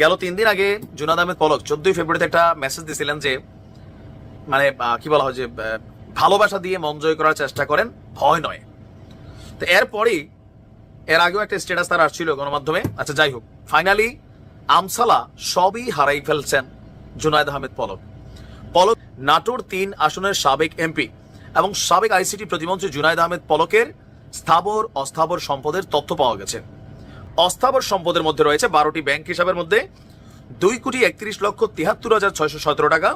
গেল তিন দিন আগে জুনাদ আহমেদ পলক, চোদ্দই ফেব্রুয়ারিতে একটা মেসেজ দিয়েছিলেন যে মানে কি বলা হয় যে ভালোবাসা দিয়ে মন জয় করার চেষ্টা করেন, ভয় নয়। তো এরপরেই এর আগেও একটা স্ট্যাটাস তার আসছিল গণমাধ্যমে। আচ্ছা যাই হোক ফাইনালি আমসালা সবই হারাই ফেলছেন জুনায়দ আহমেদ পলক। পলক নাটোর তিন আসনের সাবেক এমপি এবং সাবেক আইসিটি প্রতিমন্ত্রী জুনায়দ আহমেদ পলকের স্থাবর অস্থাবর সম্পদের তথ্য পাওয়া গেছে। অস্থাবর সম্পদের মধ্যে রয়েছে বারোটি ব্যাংক হিসাবের মধ্যে দুই কোটি একত্রিশ লক্ষ তিয়াত্তর হাজার ছয়শো সতেরো টাকা।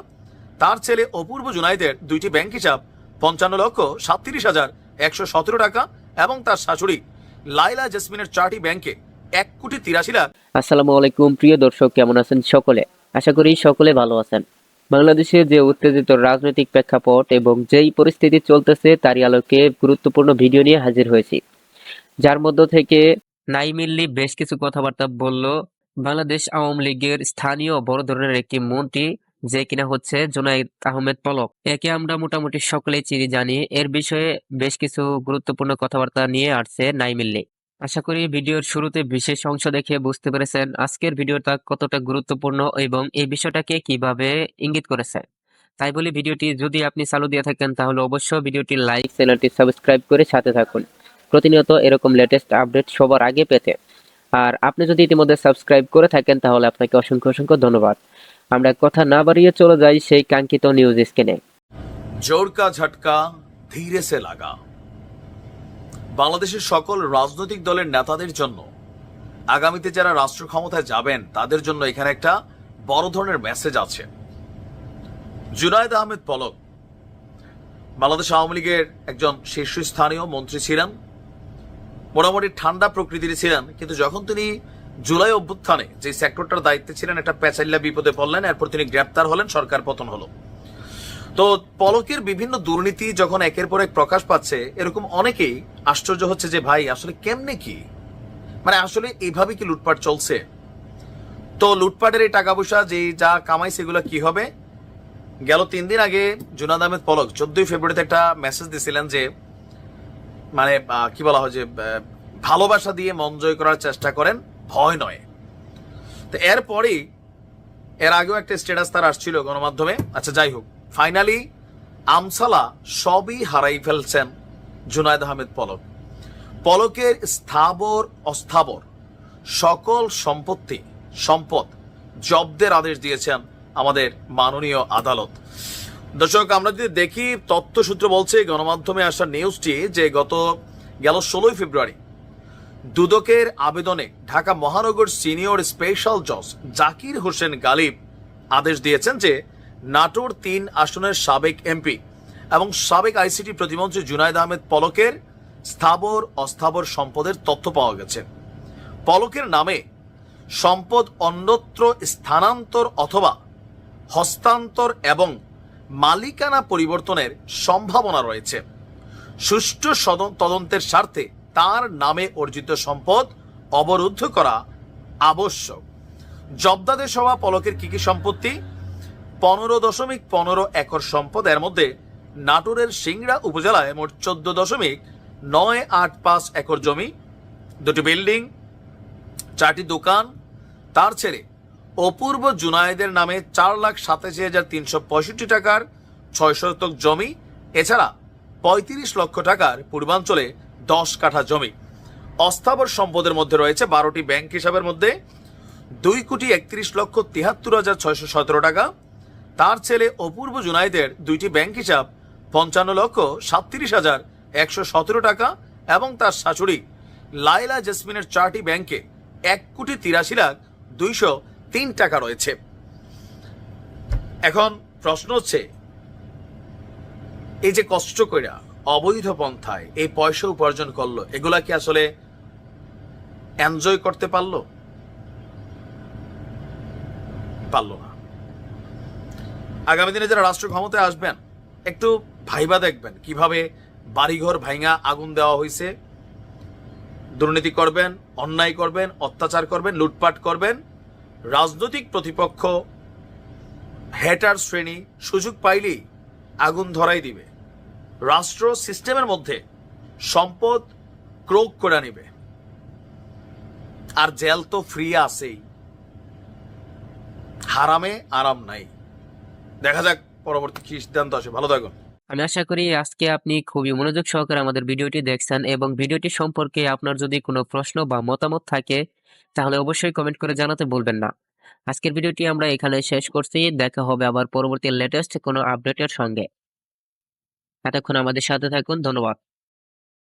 তার ছেলে অপূর্ব জুনাইদের দুইটি ব্যাংক হিসাব পঞ্চান্ন লক্ষ সাতত্রিশ হাজার একশো সতেরো টাকা এবং তার শাশুড়ি লাইলা জেসমিনের চারটি ব্যাংকে এক কোটি তিরাশি লাখ। আসসালামু আলাইকুম, প্রিয় দর্শক, কেমন আছেন সকলে? আশা করি সকলে ভালো আছেন। বাংলাদেশে যে উত্তেজিত রাজনৈতিক প্রেক্ষাপট এবং যেই পরিস্থিতি চলতেছে, তারই আলোকে গুরুত্বপূর্ণ ভিডিও নিয়ে হাজির হয়েছি। যার মধ্য থেকে নাইমিল্লি বেশ কিছু কথাবার্তা বলল। বাংলাদেশ আওয়ামী লীগের স্থানীয় বড় ধরনের একটি মন্ত্রী যে কিনা হচ্ছে জোনাইদ আহমেদ পলক। একে আমরা মোটামুটি সকলেই চিনি, জানি। এর বিষয়ে বেশ কিছু গুরুত্বপূর্ণ কথাবার্তা নিয়ে আসছে নাইমিল্লি আশা করি ভিডিওর শুরুতে বিশেষ অংশ দেখে বুঝতে পেরেছেন আজকের ভিডিওটা কতটা গুরুত্বপূর্ণ এবং এই বিষয়টাকে কীভাবে ইঙ্গিত করেছে। তাই বলে, ভিডিওটি যদি আপনি চালু দিয়ে থাকেন তাহলে অবশ্যই ভিডিওটি লাইক, চ্যানেলটি সাবস্ক্রাইব করে সাথে থাকুন। প্রতিনিয়ত এরকম লেটেস্ট আপডেট সবার আগে পেতে। আর আপনি যদি ইতিমধ্যে সাবস্ক্রাইব করে থাকেন, তাহলে আপনাকে অসংখ্য অসংখ্য ধন্যবাদ। আমরা কথা না বাড়িয়ে চলে যাই সেই কাঙ্ক্ষিত নিউজ স্ক্রিনে জোরকা ঝটকা, ধীরে সে লাগা। বাংলাদেশের সকল রাজনৈতিক দলের নেতাদের জন্য, আগামীতে যারা রাষ্ট্র ক্ষমতায় যাবেন, তাদের জন্য এখানে একটা বড় ধরনের মেসেজ আছে। জুনায়দ আহমেদ পলক। বাংলাদেশ আওয়ামী লীগের একজন শীর্ষস্থানীয় মন্ত্রী ছিলেন। মোটামুটি ঠান্ডা প্রকৃতির ছিলেন, কিন্তু যখন তিনি জুলাই অভ্যুত্থানে যে সেক্টরটার দায়িত্বে ছিলেন একটা পেঁচাইল্লা বিপদে পড়লেন, এরপর তিনি গ্রেপ্তার হলেন, সরকার পতন হলো। তো পলকের বিভিন্ন দুর্নীতি যখন একের পর এক প্রকাশ পাচ্ছে, এরকম অনেকেই আশ্চর্য হচ্ছে যে, ভাই, আসলে কেমনে কি? মানে আসলে এইভাবে কি লুটপাট চলছে? তো লুটপাটের এই টাকা পয়সা যে যা কামাই সেগুলো কি হবে? গেল তিন দিন আগে জুনাদ আহমেদ পলক, চোদ্দই ফেব্রুয়ারিতে একটা মেসেজ দিয়েছিলেন যে মানে কি বলা হয় যে ভালোবাসা দিয়ে মন জয় করার চেষ্টা করেন, ভয় নয়। তো এরপরেই, এর আগেও একটা স্ট্যাটাস তার আসছিল গণমাধ্যমে। আচ্ছা যাই হোক ফাইনালি আমসালা সবই হারাই ফেলছেন জুনায়দ আহমেদ পলক। পলকের স্থাবর, অস্থাবর, সকল সম্পত্তি, সম্পদ জব্দের আদেশ দিয়েছেন আমাদের মাননীয় আদালত। দর্শক, আমরা যদি দেখি, তথ্য সূত্র বলছে, গণমাধ্যমে আসা নিউজটি যে গত গেল ষোলোই ফেব্রুয়ারি, দুদকের আবেদনে ঢাকা মহানগর সিনিয়র স্পেশাল জজ জাকির হোসেন গালিব আদেশ দিয়েছেন যে নাটোর তিন আসনের সাবেক এমপি এবং সাবেক আইসিটি প্রতিমন্ত্রী জুনায়দ আহমেদ পলকের স্থাবর অস্থাবর সম্পদের তথ্য পাওয়া গেছে। পলকের নামে সম্পদ অন্যত্র স্থানান্তর অথবা হস্তান্তর এবং মালিকানা পরিবর্তনের সম্ভাবনা রয়েছে। সুষ্ঠু তদন্তের স্বার্থে তার নামে অর্জিত সম্পদ অবরুদ্ধ করা আবশ্যক। জব্দাদের সভা পলকের কি কি সম্পত্তি? পনেরো দশমিক পনেরো একর সম্পদ এর মধ্যে নাটোরের সিংড়া উপজেলায় মোট চোদ্দ দশমিক নয় আট পাঁচ একর জমি, দুটি বিল্ডিং, চারটি দোকান, তার ছেড়ে অপূর্ব জুনায়েদের নামে চার লাখ সাতাশি হাজার তিনশো পঁয়ষট্টি টাকার ছয় শতক জমি, এছাড়া পঁয়ত্রিশ লক্ষ টাকার পূর্বাঞ্চলে দশ কাঠা জমি। অস্থাবর সম্পদের মধ্যে রয়েছে বারোটি ব্যাংক হিসাবের মধ্যে, দুই কোটি একত্রিশ লক্ষ তিয়াত্তর হাজার ছয়শো সতেরো টাকা। তার ছেলে অপূর্ব জুনাইদের দুইটি ব্যাংক হিসাব, পঞ্চান্ন লক্ষ সাতত্রিশ হাজার একশো সতেরো টাকা এবং তার শাশুড়ি লাইলা জেসমিনের চারটি ব্যাংকে এক কোটি তিরাশি লাখ দুইশো তিন টাকা রয়েছে। এখন প্রশ্ন হচ্ছে, এই যে কষ্ট কইরা অবৈধ পন্থায় এই পয়সা উপার্জন করল, এগুলা কি আসলে এনজয় করতে পারল? পারল না। আগামী দিনে যারা রাষ্ট্র ক্ষমতায় আসবেন, একটু ভাইবা দেখবেন কীভাবে বাড়িঘর ভাইঙা আগুন দেওয়া হয়েছে দুর্নীতি করবেন, অন্যায় করবেন, অত্যাচার করবেন, লুটপাট করবেন রাজনৈতিক প্রতিপক্ষ হ্যাটার শ্রেণি সুযোগ পাইলেই আগুন ধরাই দিবে। রাষ্ট্র সিস্টেমের মধ্যে সম্পদ ক্রোক করে নিবে আর জেল তো ফ্রি আছেই। হারামে আরাম নাই। দেখা যাক পরবর্তী কি সিদ্ধান্ত আসে। ভালো থাকুন। আমি আশা করি আজকে আপনি খুবই মনোযোগ সহকারে আমাদের ভিডিওটি দেখছেন এবং ভিডিওটি সম্পর্কে আপনার যদি কোনো প্রশ্ন বা মতামত থাকে, তাহলে অবশ্যই কমেন্ট করে জানাতে বলবেন না। আজকের ভিডিওটি আমরা এখানে শেষ করছি। দেখা হবে আবার পরবর্তী লেটেস্ট কোনো আপডেটের সঙ্গে। এতক্ষণ আমাদের সাথে থাকুন। ধন্যবাদ।